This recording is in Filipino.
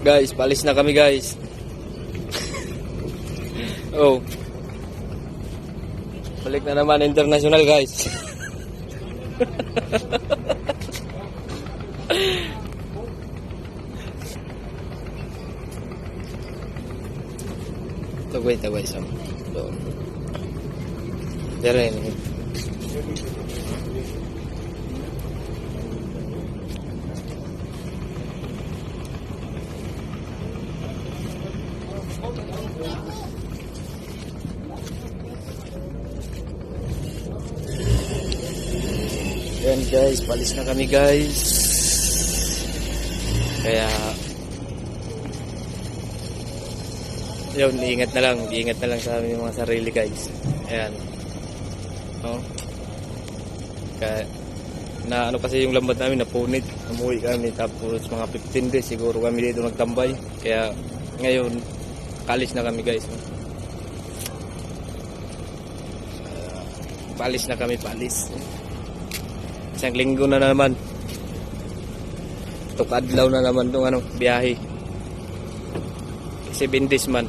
Guys, palis na kami guys. oh. Balik na naman international guys. Taway, taway sa doon. Dire. Yan guys, palis na kami guys. Kaya yun, ingat na lang, ingat na lang sa aming mga sarili guys. Ayan. No? Kaya na ano kasi yung lambat namin napunit, umuwi kami tapos mga 15 days siguro kami dito nagtambay. Kaya ngayon kalis na kami guys. Ah, palis na kami, palis. Isang linggo na naman. Tukadlaw na naman tong ano, biyahe. 7 days man.